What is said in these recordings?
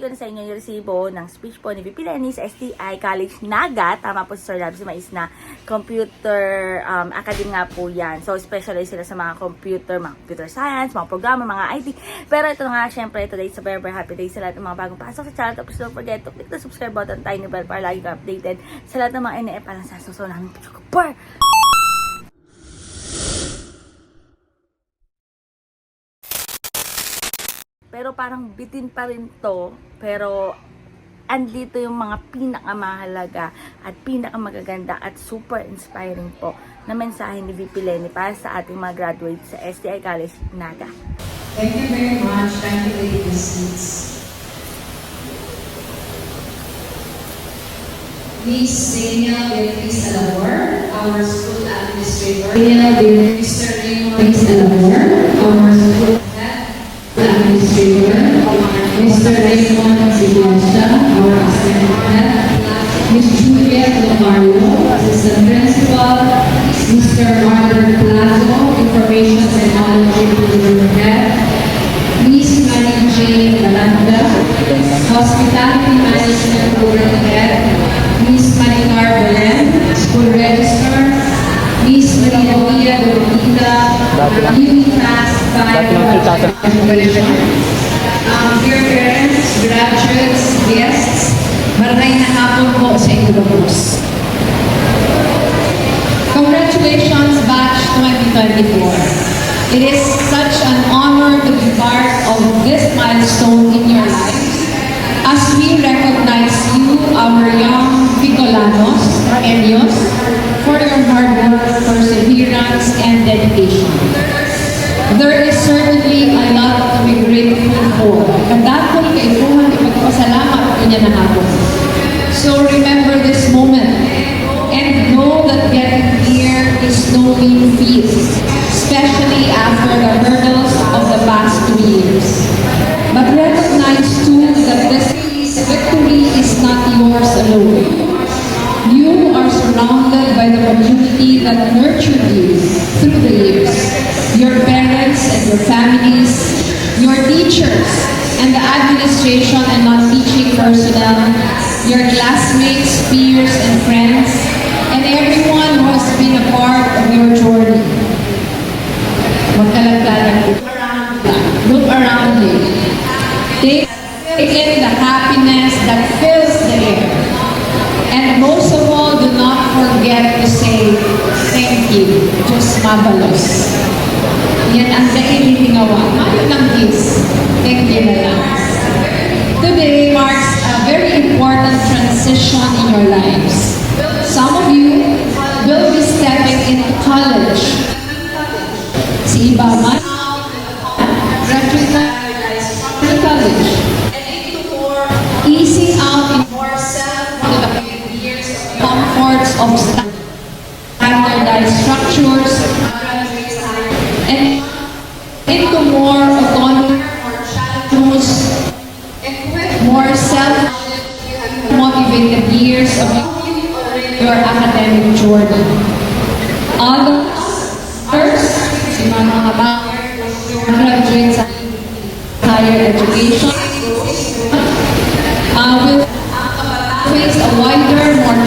ibibigay ko na sa inyo yung resibo ng speech po ni VP Lenny STI College Naga. Tama po si Sir Labs Mais na computer um, academy nga po yan. So, specialize sila sa mga computer, mga computer science, mga programmer, mga IT. Pero ito nga, syempre, today is a very, very happy day sa lahat ng mga bagong pasok sa channel. Tapos don't forget to click the subscribe button, tiny bell para lagi ka updated sa lahat ng mga ine lang sa susunod namin. Super! Pero parang bitin pa rin to. Pero andito yung mga pinakamahalaga at pinakamagaganda at super inspiring po na mensahe ni VP Lenny para sa ating mga graduates sa STI College Naga. Thank you very much. Thank you, ladies. Miss Daniel Beatriz Alamor, our school administrator. Mr. Raymond Alamor, our school administrator. Mr. Raymond Ziguasa, our assistant head. Miss Juliet Lomario, assistant principal. Mr. Marlon Congratulations, Batch 2024. It is such an honor to be part of this milestone in your lives as we recognize you, our young Bicolanos, Elios, for your hard work, perseverance, and dedication. There is certainly that nurtured you through the years. Your parents and your families, your teachers, and the administration and non-teaching personnel, your classmates, peers, and friends, and everyone who has been a part of your journey. Magkalagkalan. Look around you. Take in the happiness that fills the air. And most of all, do not forget to say thank you. Just marvelous. Yan ang daililingawa. Ano ng kiss? Thank you na lang. Today marks a very important transition in your lives. Some of you will be stepping into college. Your academic journey. Others, si mga mga graduate sa higher education, uh, will face a wider, more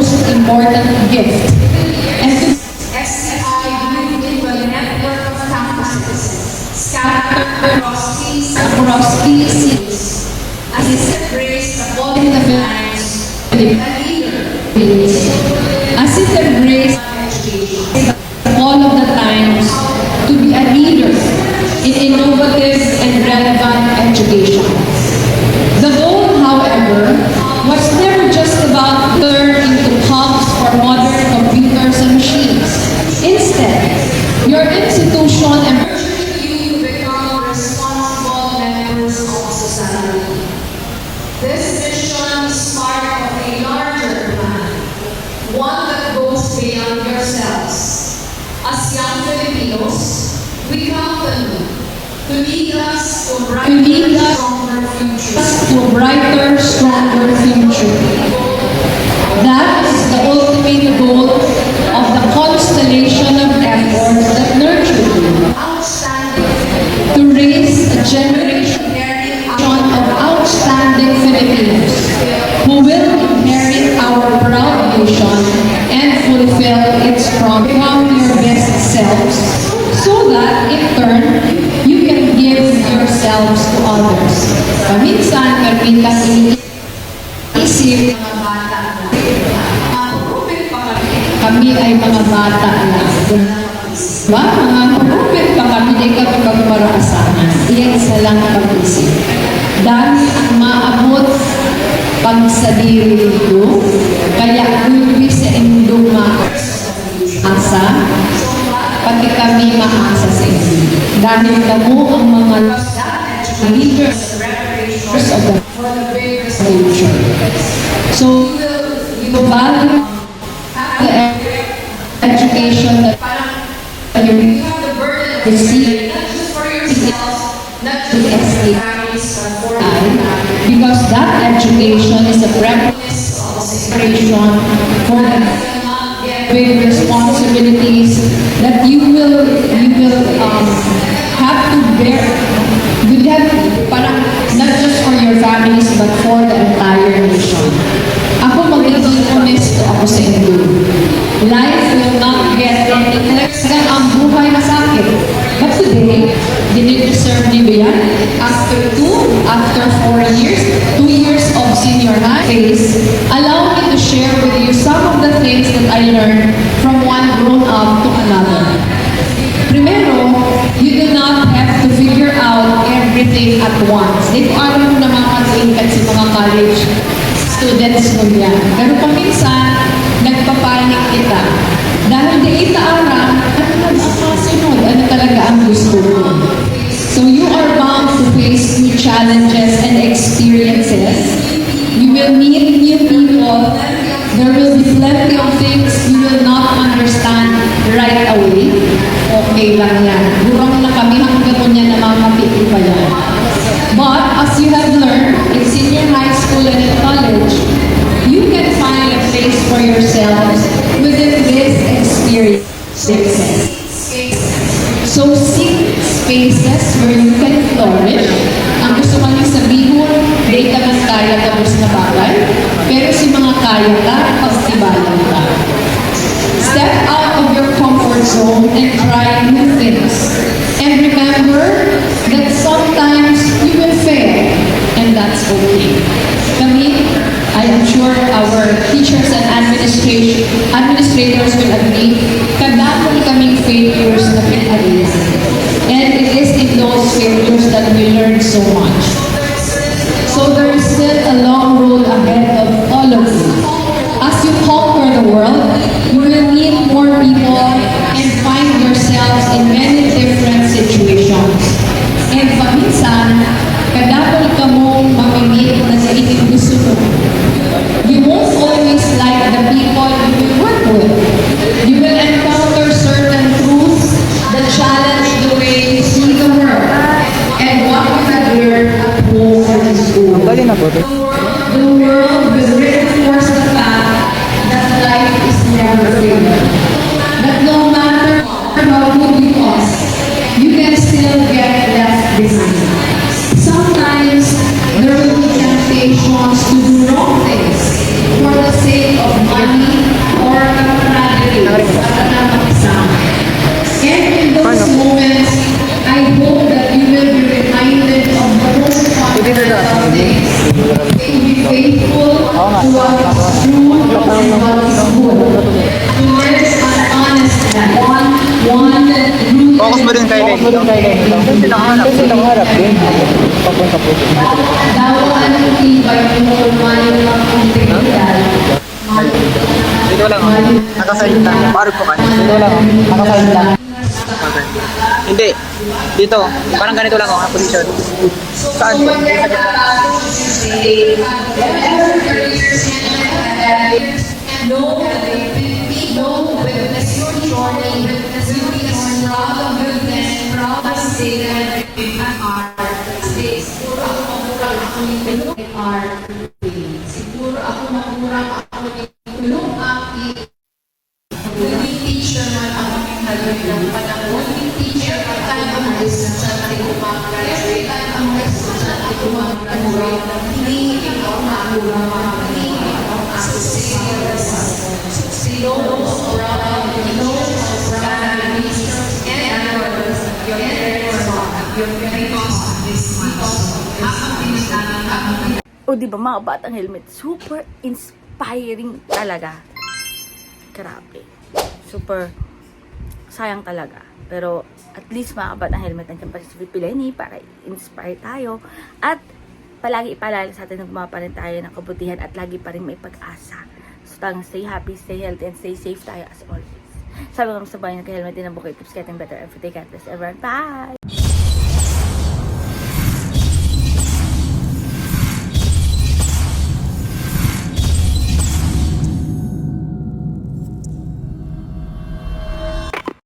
most important gift. And to SCI into a network of campuses scattered across these across cities as it embraced the calling of the Philippines. As it embraced call of the times to be a leader in innovative and relevant education. The goal, however, was never one that goes beyond yourselves. As young Filipinos, we count on you to lead us to brighter, stronger future. To brighter, stronger future. Ba, mga kupit pa kami, di kami pagmaraasahan. Iyan sa lang pag-isip. Dahil ang maabot pag sa diri ko, kaya gulbi sa indong asa, pati kami maasa sa inyo. Dahil kamo ang mga leaders of the future. So, value the education that you receive to SAI because that education is a preparation for the big responsibilities that you will you will learned from one grown up to another. Primero, you do not have to figure out everything at once. Di ko alam kung nakakatingkat sa mga college students mo yan. Pero paminsan, nagpapanik kita. Dahil di itaaram, ano na ang kasunod? Ano talaga ang gusto mo? So you are bound to face new challenges and experiences. You will meet new people. There will be plenty of things you will not understand right away. Okay lang yan. Burang na kami hanggang mo niya namamapiti pa yan. But as you have learned in senior high school and in college, you can find a place for yourselves okay. Kami, I am sure our teachers and administration, administrators will agree, kadamon kaming failures na pinalihan. And it is in those failures that we learn so much. So there is still a long road ahead of all of you. As you conquer the world, you will meet more people and find yourselves in many Dito lang. lang. Parang po kayo. Dito lang. lang. Okay. Hindi. Dito. Parang ganito lang oh, ang position. Saan? And know that be know witness your journey, witness your proud of goodness, proud of Satan, and our ako mamurang ako ni Tulong our O di ba mga batang helmet, super inspiring talaga. Grabe. Super sayang talaga. Pero at least mga batang helmet nandiyan pa si Pileni para inspire tayo. At palagi ipalala sa atin na gumawa rin tayo ng kabutihan at lagi pa rin may pag-asa. Talagang stay happy, stay healthy, and stay safe tayo as always. Sabi ko sa bayan ng helmet din ang bukit. Keeps getting better every day. God bless everyone. Bye!